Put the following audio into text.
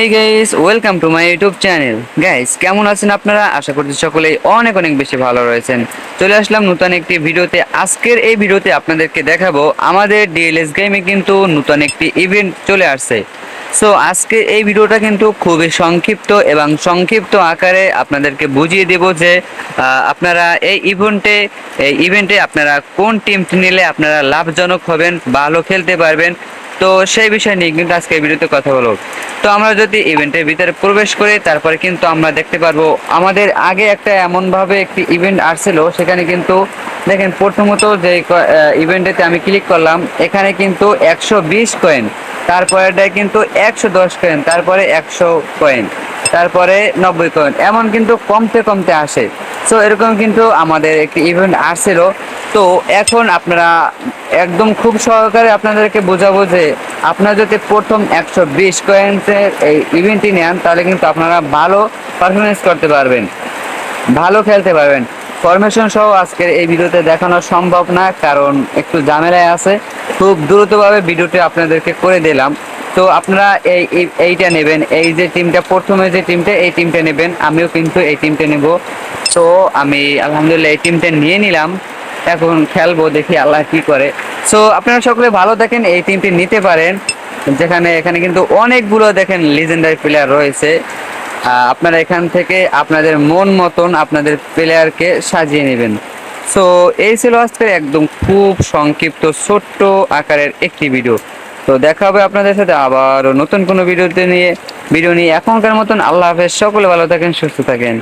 এই guys welcome to my YouTube channel guys কেমন আছেন আপনারা? আশা করছি সকলেই অনেক অনেক বেশি ভালো রয়েছেন। চলে আসলাম নতুন একটি ভিডিওতে। আজকের এই ভিডিওতে আপনাদেরকে দেখাবো, আমাদের ডিএলএস গেমে কিন্তু নতুন একটি ইভেন্ট চলে আসছে। সো আজকে এই ভিডিওটা কিন্তু খুবই সংক্ষিপ্ত এবং সংক্ষিপ্ত আকারে আপনাদেরকে বুঝিয়ে দেব যে আপনারা এই ইভেন্টে এই ইভেন্টে আপনারা কোন টিমটি নিলে আপনারা লাভজনক হবেন, ভালো খেলতে পারবেন তো সেই বিষয় নিয়ে কিন্তু আজকে ভিডিওতে কথা বলব। তো আমরা যদি ইভেন্টের ভিতরে প্রবেশ করি, তারপরে কিন্তু আমরা দেখতে পারব, আমাদের আগে একটা এমনভাবে একটি ইভেন্ট আসছিল, সেখানে কিন্তু দেখেন প্রথমত যে ইভেন্টেতে আমি ক্লিক করলাম, এখানে কিন্তু একশো বিশ কয়েন তারপরেটায় কিন্তু একশো দশ কয়েন তারপরে একশো কয়েন তারপরে নব্বই কয়েন এমন কিন্তু কমতে কমতে আসে। সো এরকম কিন্তু আমাদের একটি ইভেন্ট আসছিল। তো, এখন আপনারা একদম খুব সহকারে আপনাদেরকে বোঝাবো যে আপনারা যদি প্রথম একশো বিশ কয়েন্সের এই ইভেন্টটি নেন, তাহলে কিন্তু আপনারা ভালো পারফরমেন্স করতে পারবেন, ভালো খেলতে পারবেন। ফরমেশন সহ আজকের এই ভিডিওতে দেখানো সম্ভব না, কারণ একটু ঝামেলায় আছে। খুব দ্রুতভাবে ভিডিওটি আপনাদেরকে করে দিলাম। তো আপনারা এই, এই- এইটা নেবেন, এই যে টিমটা প্রথমে যে টিমটা এই টিমটা নেবেন, আমিও কিন্তু এই টিমটা নেব। তো আমি আলহামদুলিল্লাহ এই টিমটা নিয়ে নিলাম। এখন খেলব, দেখি আল্লাহ কি করে। সো আপনারা সকলে ভালো দেখেন, এই টিমটি নিতে পারেন। যেখানে, এখানে কিন্তু অনেকগুলো দেখেন লিজেন্ডারি প্লেয়ার রয়েছে। আপনারা এখান থেকে আপনাদের মন মতন আপনাদের প্লেয়ারকে সাজিয়ে নেবেন। সো এই ছিল আজকে একদম খুব সংক্ষিপ্ত, ছোট্ট আকারের একটি ভিডিও তো দেখা হবে আপনাদের সাথে আবারও নতুন কোনো ভিডিওতে নিয়ে। ভিডিও নিয়ে এখনকার মতন আল্লাহ হাফেজ। সকলে ভালো থাকেন, সুস্থ থাকেন।